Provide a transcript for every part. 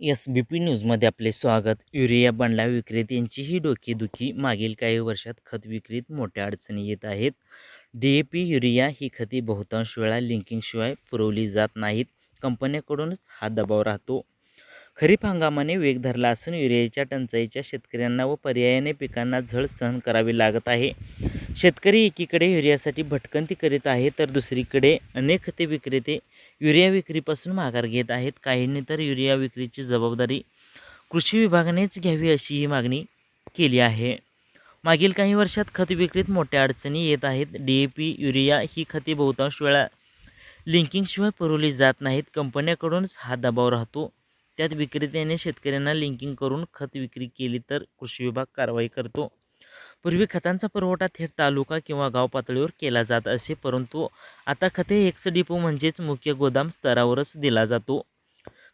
S B P न्यूजमध्ये आपले स्वागत. युरिया बंडला विक्रेत्यांची ही डोकेदुखी मागील काही वर्षात खत विक्रीत मोठ्या अडचणी येत आहेत. डी ए पी युरिया ही खते बहुतांश वेळा लिंकिंगशिवाय पुरवली जात नाहीत. कंपन्याकडूनच हा दबाव राहतो. खरीप हंगामाने वेग धरला असून युरियाच्या टंचाईच्या शेतकऱ्यांना व पर्यायाने पिकांना झळ सहन करावी लागत आहे. शेतकरी एकीकडे युरियासाठी भटकंती करीत आहे तर दुसरीकडे अनेक खते विक्रेते युरिया विक्रीपासून माघार घेत आहेत. काहींनी तर युरिया विक्रीची जबाबदारी कृषी विभागानेच घ्यावी अशी ही मागणी केली आहे. मागील काही वर्षात खत विक्रीत मोठ्या अडचणी येत आहेत. डी ए पी युरिया ही खते बहुतांश वेळा लिंकिंगशिवाय पुरवली जात नाहीत. कंपन्याकडूनच हा दबाव राहतो. त्यात विक्रेत्याने शेतकऱ्यांना लिंकिंग करून खत विक्री केली तर कृषी विभाग कारवाई करतो. पूर्वी खतांचा पुरवठा थेट तालुका किंवा गाव पातळीवर केला जात असे परंतु आता खते एक्स डिपो म्हणजेच मुख्य गोदाम स्तरावरच दिला जातो.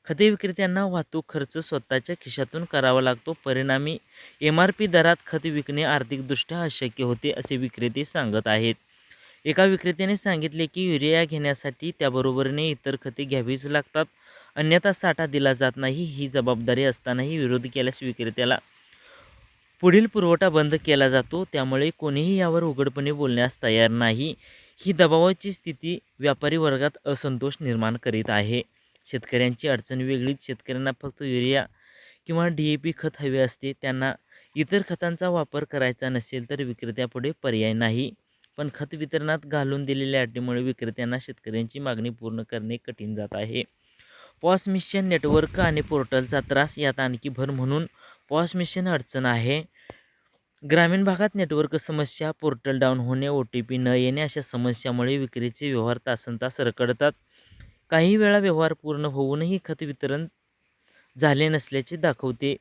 खते विक्रेत्यांना वाहतूक खर्च स्वतःच्या खिशातून करावा लागतो. परिणामी एम आर पी दरात खत विकणे आर्थिकदृष्ट्या अशक्य होते असे विक्रेते सांगत आहेत. एका विक्रेत्याने सांगितले की युरिया घेण्यासाठी त्याबरोबरीने इतर खते घ्यावीच लागतात. अन्यथा साठा दिला जात नाही ही जबाबदारी असतानाही विरोध केल्यास विक्रेत्याला पुढील पुरवठा बंद केला जातो त्यामुळे कोणीही यावर उघडपणे बोलण्यास तयार नाही. ही दबावाची स्थिती व्यापारी वर्गात असंतोष निर्माण करीत आहे. शेतकऱ्यांची अडचण वेगळीच. शेतकऱ्यांना फक्त युरिया किंवा डी ए पी खत हवे असते. त्यांना इतर खतांचा वापर करायचा नसेल तर विक्रेत्यापुढे पर्याय नाही. पण खत वितरणात घालून दिलेल्या अटीमुळे विक्रेत्यांना शेतकऱ्यांची मागणी पूर्ण करणे कठीण जात आहे. पॉस मिशन नेटवर्क आणि पोर्टलचा त्रास यात आणखी भर म्हणून पॉस मिशन अडचण आहे. ग्रामीण भागात नेटवर्क समस्या पोर्टल डाऊन होणे ओ टी पी न येणे अशा समस्यामुळे विक्रीचे व्यवहार तासनतास रकडतात काही वेळा व्यवहार पूर्ण होऊनही खत वितरण झाले नसल्याचे दाखवते.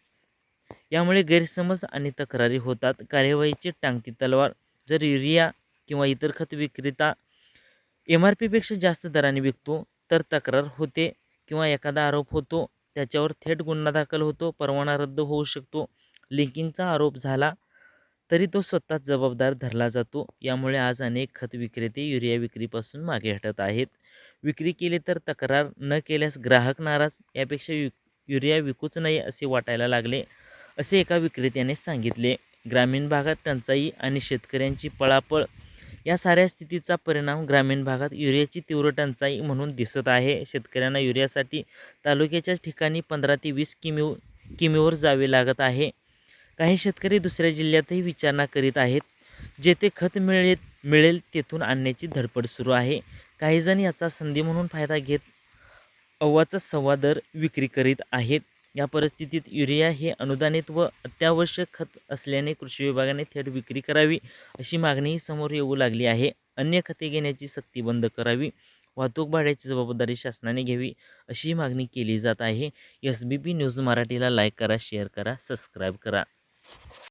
यामुळे गैरसमज आणि तक्रारी होतात. कार्यवाहीची टांगती तलवार जर युरिया किंवा इतर खत विक्रेता एम आर पीपेक्षा जास्त दराने विकतो तर तक्रार होते. किंवा एखादा आरोप होतो त्याच्यावर थेट गुन्हा दाखल होतो परवाना रद्द होऊ शकतो लिंकिंगचा आरोप झाला तरी तो स्वतःच जबाबदार धरला जातो. यामुळे आज अनेक खत विक्रेते युरिया विक्रीपासून मागे हटत आहेत. विक्री केली तर तक्रार न केल्यास ग्राहक नाराज यापेक्षा यु युरिया विकूच नाही असे वाटायला लागले असे एका विक्रेत्याने सांगितले. ग्रामीण भागात टंचाई आणि शेतकऱ्यांची पळापळ या साऱ्या स्थितीचा परिणाम ग्रामीण भागात युरियाची तीव्र टंचाई म्हणून दिसत आहे. शेतकऱ्यांना युरियासाठी तालुक्याच्याच ठिकाणी पंधरा ते वीस किमी किमीवर जावे लागत आहे. काही शेतकरी दुसऱ्या जिल्ह्यातही विचारणा करीत आहेत. जेथे खत मिळेल मिळेल तेथून आणण्याची धडपड सुरू आहे. काहीजण याचा संधी म्हणून फायदा घेत अव्वाचा सव्वा दर विक्री करीत आहेत. या परिस्थितीत युरिया हे अनुदानित व अत्यावश्यक खत असल्याने कृषी विभागाने थेट विक्री करावी अशी मागणीही समोर येऊ लागली आहे. अन्य खते घेण्याची सक्ती बंद करावी वाहतूक भाड्याची जबाबदारी शासनाने घ्यावी अशी मागणी केली जात आहे. एस बी पी न्यूज मराठीला लाईक करा शेअर करा सबस्क्राईब करा.